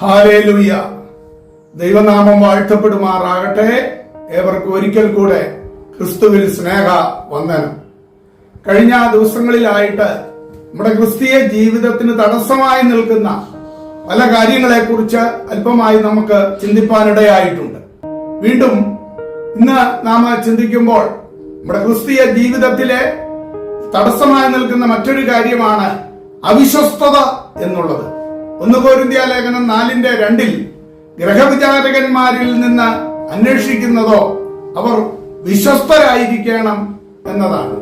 Hallelujah. ദൈവനാമം വാഴ്ത്തപ്പെടുമാറാകട്ടെ. ഏവർക്കും ഒരിക്കൽ കൂടെ ക്രിസ്തുവിൽ സ്നേഹ വന്ദനം. കഴിഞ്ഞ ദിവസങ്ങളിലായിട്ട് നമ്മുടെ ക്രിസ്തീയ ജീവിതത്തിന് തടസ്സമായി നിൽക്കുന്ന പല കാര്യങ്ങളെ കുറിച്ച് അല്പമായി നമുക്ക് ചിന്തിപ്പാനിടയായിട്ടുണ്ട്. വീണ്ടും ഇന്ന് നാം ചിന്തിക്കുമ്പോൾ നമ്മുടെ ക്രിസ്തീയ ജീവിതത്തിലെ തടസ്സമായി നിൽക്കുന്ന മറ്റൊരു കാര്യമാണ് അവിശ്വസ്തത എന്നുള്ളത്. ഒന്ന് കോരിന്ത്യ ലേഖനം നാലിന്റെ രണ്ടിൽ ഗ്രഹവിചാരകന്മാരിൽ നിന്ന് അന്വേഷിക്കുന്നതോ അവർ വിശ്വസ്തരായിരിക്കണം എന്നതാണ്.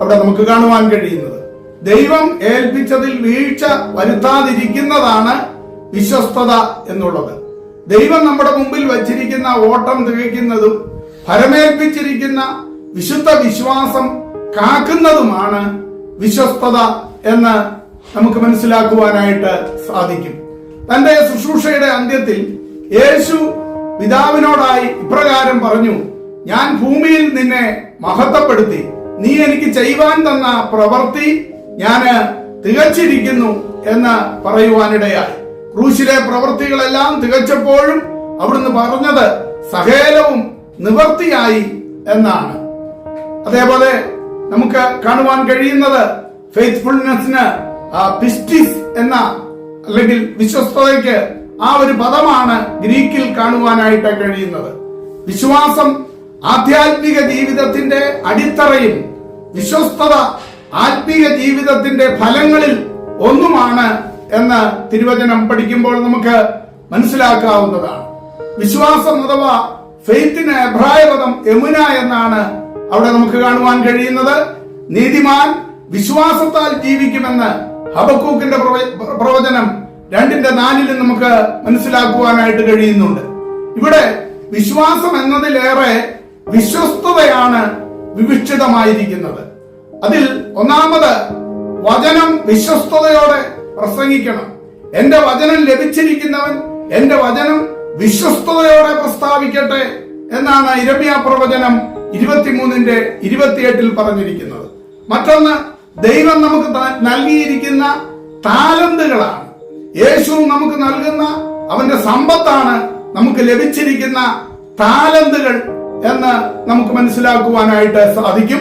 അവിടെ നമുക്ക് കാണുവാൻ കഴിയുന്നത്. ദൈവം ഏൽപ്പിച്ചതിൽ വീഴ്ച വരുത്താതിരിക്കുന്നതാണ് വിശ്വസ്തത എന്നുള്ളത്. ദൈവം നമ്മുടെ മുമ്പിൽ വച്ചിരിക്കുന്ന ഓട്ടം തികയ്ക്കുന്നതും ഫലമേൽപ്പിച്ചിരിക്കുന്ന വിശുദ്ധ വിശ്വാസം കാക്കുന്നതുമാണ് വിശ്വസ്തത എന്ന് നമുക്ക് മനസ്സിലാക്കുവാനായിട്ട് സാധിക്കും. തന്റെ ശുശ്രൂഷയുടെ അന്ത്യത്തിൽ യേശു പിതാവിനോടായി ഇപ്രകാരം പറഞ്ഞു ഞാൻ ഭൂമിയിൽ നിന്നെ മഹത്വപ്പെടുത്തി. നീ എനിക്ക് ചെയ്യുവാൻ തന്ന പ്രവൃത്തി ഞാൻ തികച്ചിരിക്കുന്നു എന്ന് പറയുവാനിടയായി. ക്രൂശിലെ പ്രവൃത്തികളെല്ലാം തികച്ചപ്പോഴും അവിടുന്ന് പറഞ്ഞത് സഹേലവും നിവർത്തിയായി എന്നാണ്. അതേപോലെ നമുക്ക് കാണുവാൻ കഴിയുന്നത് ഫെയ്ത്ത്ഫുൾനെസ്സിന് പിസ്റ്റിസ് എന്ന അല്ലെങ്കിൽ വിശ്വസ്തതയ്ക്ക് ആ ഒരു പദമാണ് ഗ്രീക്കിൽ കാണുവാനായിട്ട് കഴിയുന്നത്. വിശ്വാസം ആധ്യാത്മിക ജീവിതത്തിന്റെ അടിത്തറയും വിശ്വസ്തത ആത്മീയ ജീവിതത്തിന്റെ ഫലങ്ങളിൽ ഒന്നുമാണ് എന്ന് തിരുവചനം പഠിക്കുമ്പോൾ നമുക്ക് മനസ്സിലാക്കാവുന്നതാണ്. വിശ്വാസം അഥവാ ഫെയ്ത്തിന് എബ്രായ പദം യമുന എന്നാണ് അവിടെ നമുക്ക് കാണുവാൻ കഴിയുന്നത്. നീതിമാൻ വിശ്വാസത്താൽ ജീവിക്കുമെന്ന് ഹബക്കൂക്കിന്റെ പ്രവ- പ്രവചനം രണ്ടിന്റെ നാലിൽ നമുക്ക് മനസ്സിലാക്കുവാനായിട്ട് കഴിയുന്നുണ്ട്. ഇവിടെ വിശ്വാസം എന്നതിലേറെ വിശ്വസ്തതയാണ് വിവിക്ഷിതമായിരിക്കുന്നത്. അതിൽ ഒന്നാമത് വചനം വിശ്വസ്തതയോടെ പ്രസംഗിക്കണം. എന്റെ വചനം ലഭിച്ചിരിക്കുന്നവൻ എന്റെ വചനം വിശ്വസ്തതയോടെ പ്രസ്താവിക്കട്ടെ എന്നാണ് ഇരമ്യ പ്രവചനം ഇരുപത്തിമൂന്നിന്റെ ഇരുപത്തിയെട്ടിൽ പറഞ്ഞിരിക്കുന്നത്. മറ്റൊന്ന് ദൈവം നമുക്ക് നൽകിയിരിക്കുന്ന താലന്തുകളാണ്. യേശു നമുക്ക് നൽകുന്ന അവന്റെ സമ്പത്താണ് നമുക്ക് ലഭിച്ചിരിക്കുന്ന താലന്തുകൾ എന്ന് നമുക്ക് മനസ്സിലാക്കുവാനായിട്ട് സാധിക്കും.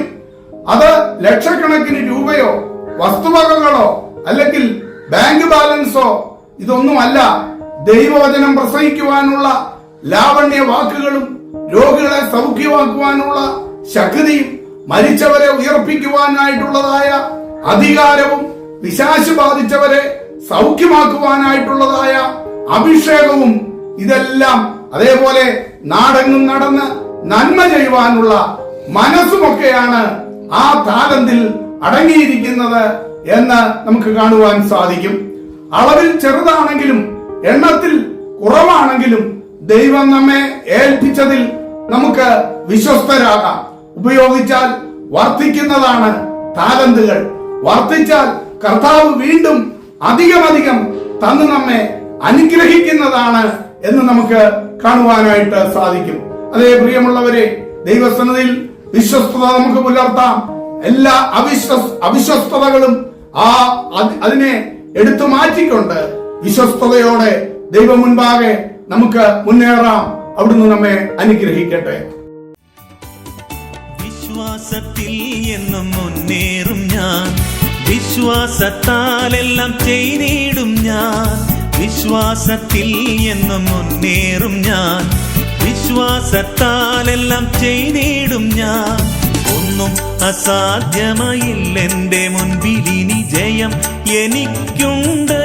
അത് ലക്ഷക്കണക്കിന് രൂപയോ വസ്തുവകകളോ അല്ലെങ്കിൽ ബാങ്ക് ബാലൻസോ ഇതൊന്നുമല്ല. ദൈവവചനം പ്രസംഗിക്കുവാനുള്ള ലാവണ്യ വാക്കുകളും രോഗികളെ സൗഖ്യമാക്കുവാനുള്ള ശക്തിയും മരിച്ചവരെ ഉയർപ്പിക്കുവാനായിട്ടുള്ളതായ അധികാരവും വിശാശു ബാധിച്ചവരെ സൗഖ്യമാക്കുവാനായിട്ടുള്ളതായ അഭിഷേകവും ഇതെല്ലാം അതേപോലെ നാടെങ്ങും നടന്ന് നന്മ ചെയ്യുവാനുള്ള മനസ്സുമൊക്കെയാണ് ആ താലന്തിൽ അടങ്ങിയിരിക്കുന്നത് എന്ന് നമുക്ക് കാണുവാൻ സാധിക്കും. അളവിൽ ചെറുതാണെങ്കിലും എണ്ണത്തിൽ കുറവാണെങ്കിലും ദൈവം നമ്മെ ഏൽപ്പിച്ചതിൽ നമുക്ക് വിശ്വസ്തരാകാം. ഉപയോഗിച്ചാൽ വർദ്ധിക്കുന്നതാണ് താലന്തുകൾ. വർദ്ധിച്ചാൽ കർത്താവ് വീണ്ടും അധികമധികം തന്നു നമ്മെ അനുഗ്രഹിക്കുന്നതാണ് എന്ന് നമുക്ക് കാണുവാനായിട്ട് സാധിക്കും. അതേ പ്രിയമുള്ളവരെ ദൈവസന്നതിൽ വിശ്വസ്തത നമുക്ക് പുലർത്താം. എല്ലാ അവിശ്വസ് അവിശ്വസ്തതകളും ആ അതിനെ എടുത്തു മാറ്റിക്കൊണ്ട് വിശ്വസ്തതയോടെ ദൈവം മുൻപാകെ നമുക്ക് മുന്നേറാം. അവിടുന്ന് നമ്മെ അനുഗ്രഹിക്കട്ടെ. വിശ്വാസത്തിൽ എന്നും മുന്നേറും ഞാൻ. വിശ്വാസത്താലെല്ലാം ചെയ്തിടും ഞാൻ. വിശ്വാസത്തിൽ എന്നും മുന്നേറും ഞാൻ. വിശ്വാസത്താലെല്ലാം ചെയ്തിടും ഞാൻ. ഒന്നും അസാധ്യമായില്ലെന്റെ മുൻപിലിനി ജയം എനിക്കുണ്ട്.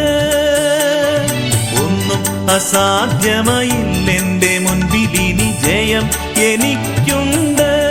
ഒന്നും അസാധ്യമായില്ലെന്റെ മുൻപിലിനി ജയം എനിക്കുണ്ട്.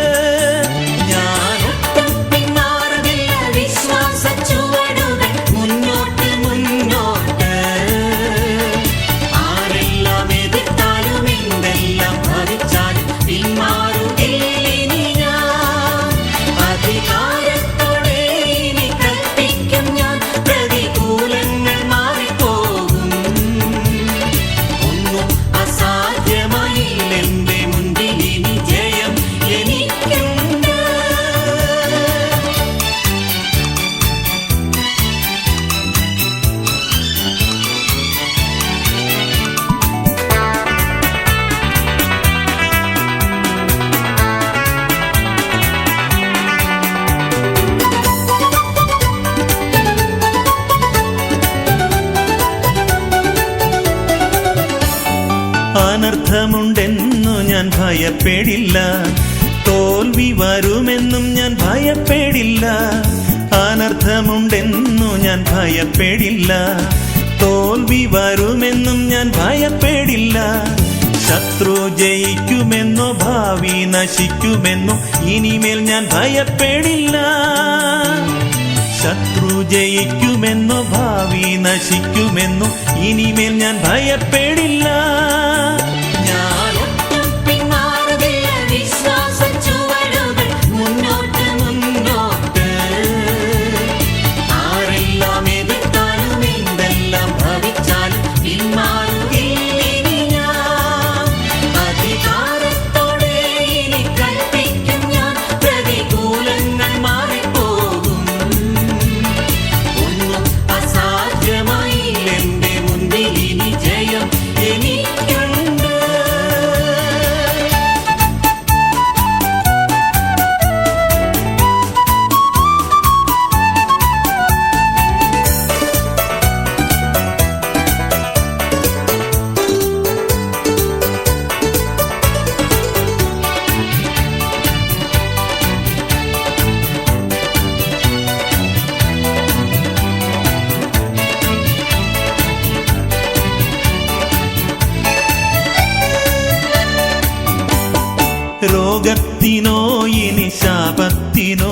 അനർത്ഥമുണ്ടെന്നു ഞാൻ ഭയപ്പെടില്ല. തോൽവി വരുമെന്നും ഞാൻ ഭയപ്പെടില്ല. അനർത്ഥമുണ്ടെന്നു ഞാൻ ഭയപ്പെടില്ല. തോൽവി വരുമെന്നും ഞാൻ ഭയപ്പെടില്ല. ശത്രു ജയിക്കുമെന്നോ ഭാവി നശിക്കുമെന്നോ ഇനിമേൽ ഞാൻ ഭയപ്പെടില്ല. ശത്രു ജയിക്കുമെന്നോ ഭാവി നശിക്കുമെന്നോ ഇനിമേൽ ഞാൻ ഭയപ്പെടില്ല. ಭಕ್ತಿನೋ ಇನಿಶಾ ಭಕ್ತಿನೋ